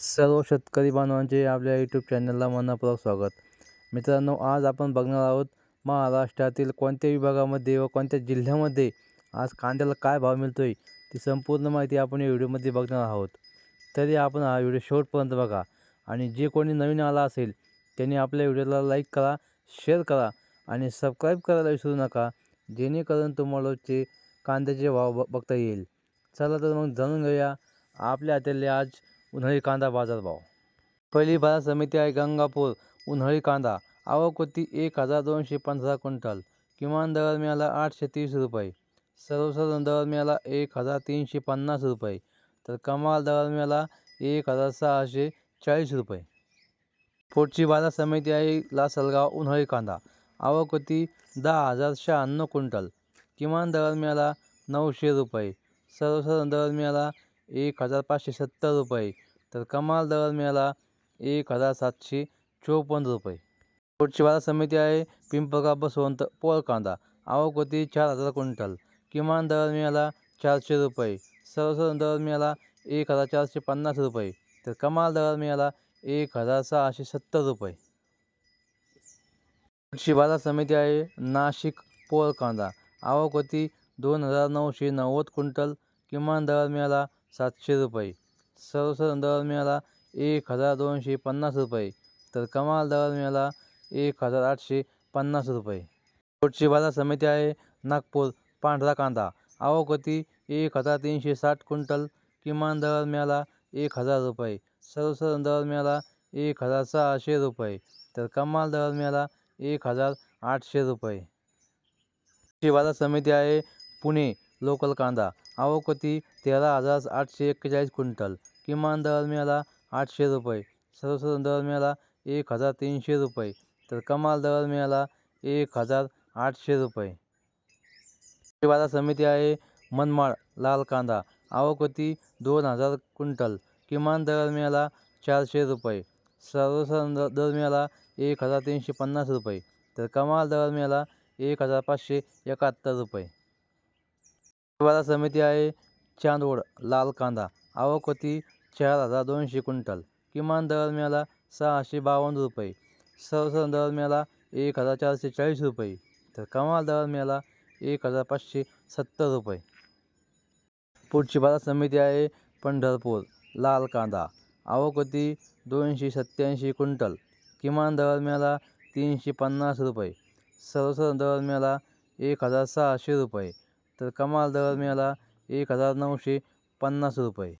सर्व शेतकरी बांधवांचे आपल्या यूट्यूब चॅनलला मनापूर्वक स्वागत. मित्रांनो आज आपण बघणार आहोत महाराष्ट्रातील कोणत्या विभागामध्ये व कोणत्या जिल्ह्यामध्ये आज कांद्याला काय भाव मिळतो आहे ती संपूर्ण माहिती आपण या व्हिडिओमध्ये बघणार आहोत. तरी आपण हा व्हिडिओ शेवटपर्यंत बघा आणि जे कोणी नवीन आला असेल त्यांनी आपल्या व्हिडिओला लाईक करा शेअर करा आणि सबस्क्राईब करायला विसरू नका जेणेकरून तुम्हाला ते कांद्याचे भाव ब बघता येईल. चला तर मग जाणून घेऊया. आपल्या हातातले आज उन्हाळी कांदा बाजारभाव पहिली बाजार समिती आहे गंगापूर उन्हाळी कांदा. आवक होती एक हजार दोनशे पंधरा क्विंटल. किमान दर मिळाला आठशे तीस रुपये. सर्वसाधारण दर मिळाला एक हजार तीनशे पन्नास रुपये. तर कमाल दर मिळाला एक हजार सहाशे चाळीस रुपये. पुढची बाजार समिती आहे लासलगाव उन्हाळी कांदा. आवक होती दहा हजार शहाण्णव क्विंटल. किमान दर मिळाला नऊशे रुपये. सर्वसाधारण दर मिळाला एक हजार पाचशे सत्तर रुपये. तर कमाल दर मिळाला एक हजार सातशे चोपन्न रुपये. पुढची बाजार समिती आहे पिंपळगाव बसवंत पोर कांदा आवक होती चार हजार क्विंटल. किमान दर मिळाला चारशे रुपये. सर्वसाधारण दर मिळाला एक हजार चारशे पन्नास रुपये. तर कमाल दर मिळाला एक हजार सहाशे सत्तर रुपये. पुढची बाजार समिती आहे नाशिक पोर कांदा आवक होती दोन हजार नऊशे नव्वद क्विंटल. किमान दर मिळाला सातशे रुपये. सर्वसाधारण दर मिळाला एक हजार दोनशे पन्नास रुपये. तर कमाल दर मिळाला एक हजार आठशे पन्नास रुपये. पुढची बाजार समिती आहे नागपूर पांढरा कांदा. आवक एक हजार तीनशे साठ क्विंटल. किमान दर मिळाला एक हजार रुपये. सर्वसाधारण दर मिळाला एक हजार सहाशे रुपये. तर कमाल दर मिळाला एक हजार आठशे रुपये. पुढची बाजार समिती आहे पुणे लोकल कांदा. आवक होती तेरा हजार आठशे एक्केचाळीस क्विंटल. किमान दर मिळाला आठशे रुपये. सर्वसाधारण दर मिळाला एक हजार तीनशे रुपये. तर कमाल दर मिळाला एक हजार आठशे रुपये. बाजार समिती आहे मनमाड लाल कांदा. आवक होती दोन हजार क्विंटल. किमान दर मिळाला चारशे रुपये. सर्वसाधारण दर दर मिळाला एक हजार तीनशे पन्नास रुपये. तर कमाल दर मिळाला एक हजार पाचशे एकाहत्तर रुपये. बाजार समिती आहे चांदवड लाल कांदा आवक होती चार हजार दोनशे क्विंटल. किमान दर मिळाला सहाशे बावन्न रुपये. सर्वसाधारण दर मिळाला एक हजार चारशे चाळीस रुपये. तर कमाल दर मिळाला एक हजार पाचशे सत्तर रुपये. पुढची बाजार समिती आहे पंढरपूर लाल कांदा आवक होती दोनशे सत्त्याऐंशी क्विंटल. किमान दर मिळाला तीनशे पन्नास रुपये. सर्वसाधारण दर मिळाला एक हजार सहाशे रुपये. तर कमाल दर मिळाला एक हजार नऊशे पन्नास रुपये.